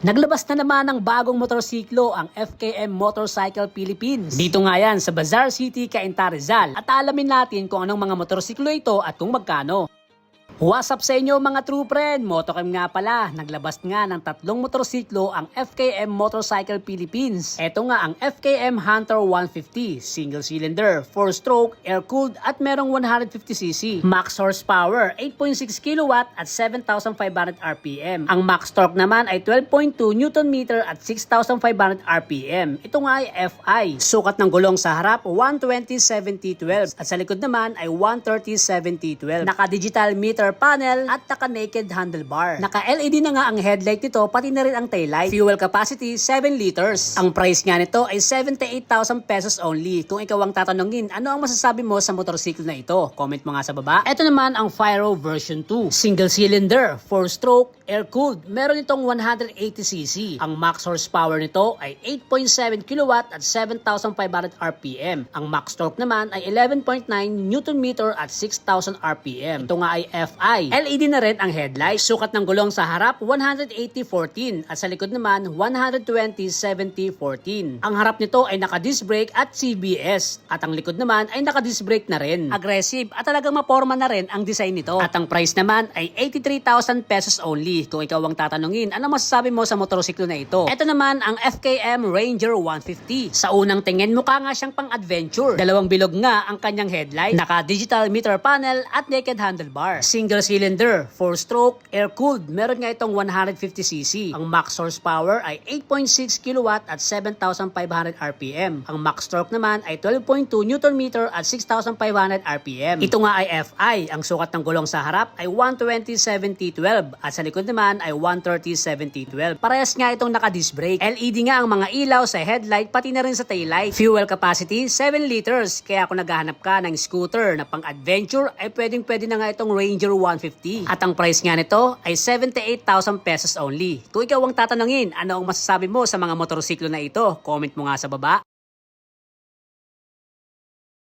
Naglabas na naman ng bagong motorsiklo ang FKM Motorcycle Philippines. Dito nga yan sa Bazaar City, Cainta Rizal. At alamin natin kung anong mga motorsiklo ito at kung magkano. What's up sa inyo mga true friend? Motocam nga pala, naglabas nga ng tatlong motorsiklo ang FKM Motorcycle Philippines. Ito nga ang FKM Hunter 150, single cylinder, 4-stroke, air-cooled at merong 150cc. Max horsepower, 8.6 kW at 7,500 RPM. Ang max torque naman ay 12.2 Nm at 6,500 RPM. Ito nga ay FI. Sukat ng gulong sa harap, 120-70-12 at sa likod naman ay 130-70-12. Naka-digital meter panel at naka-naked handlebar. Naka-LED na nga ang headlight nito pati na rin ang taillight. Fuel capacity 7 liters. Ang price nga nito ay 78,000 pesos only. Kung ikaw ang tatanungin, ano ang masasabi mo sa motorsiklo na ito? Comment mo nga sa baba. Ito naman ang Fyro version 2. Single cylinder, 4-stroke, air-cooled. Meron itong 180cc. Ang max horsepower nito ay 8.7 kW at 7,500 RPM. Ang max torque naman ay 11.9 Nm at 6,000 RPM. Ito nga ay FI. LED na rin ang headlight. Sukat ng gulong sa harap 180-14 at sa likod naman 120-70-14. Ang harap nito ay naka-disc brake at CBS at ang likod naman ay naka-disc brake na rin. Aggressive at talagang maporma na rin ang design nito. At ang price naman ay 83,000 pesos only. Kung ikaw ang tatanungin, ano masasabi mo sa motorsiklo na ito? Ito naman ang FKM Ranger 150. Sa unang tingin mukha nga siyang pang-adventure. Dalawang bilog nga ang kanyang headlight, naka-digital meter panel at naked handlebar. Single cylinder, 4-stroke, air-cooled. Meron nga itong 150cc. Ang max horsepower ay 8.6 kW at 7,500 RPM. Ang max torque naman ay 12.2 Nm at 6,500 RPM. Ito nga ay FI. Ang sukat ng gulong sa harap ay 120-70-12 at sa likod naman ay 130-70-12. Parehas nga itong naka-disc brake. LED nga ang mga ilaw sa headlight pati na rin sa taillight. Fuel capacity 7 liters. Kaya kung naghahanap ka ng scooter na pang-adventure ay pwedeng pwede na nga itong Ranger 150. At ang price nga nito ay 78,000 pesos only. Kung ikaw ang tatanungin, ano ang masasabi mo sa mga motorsiklo na ito? Comment mo nga sa baba.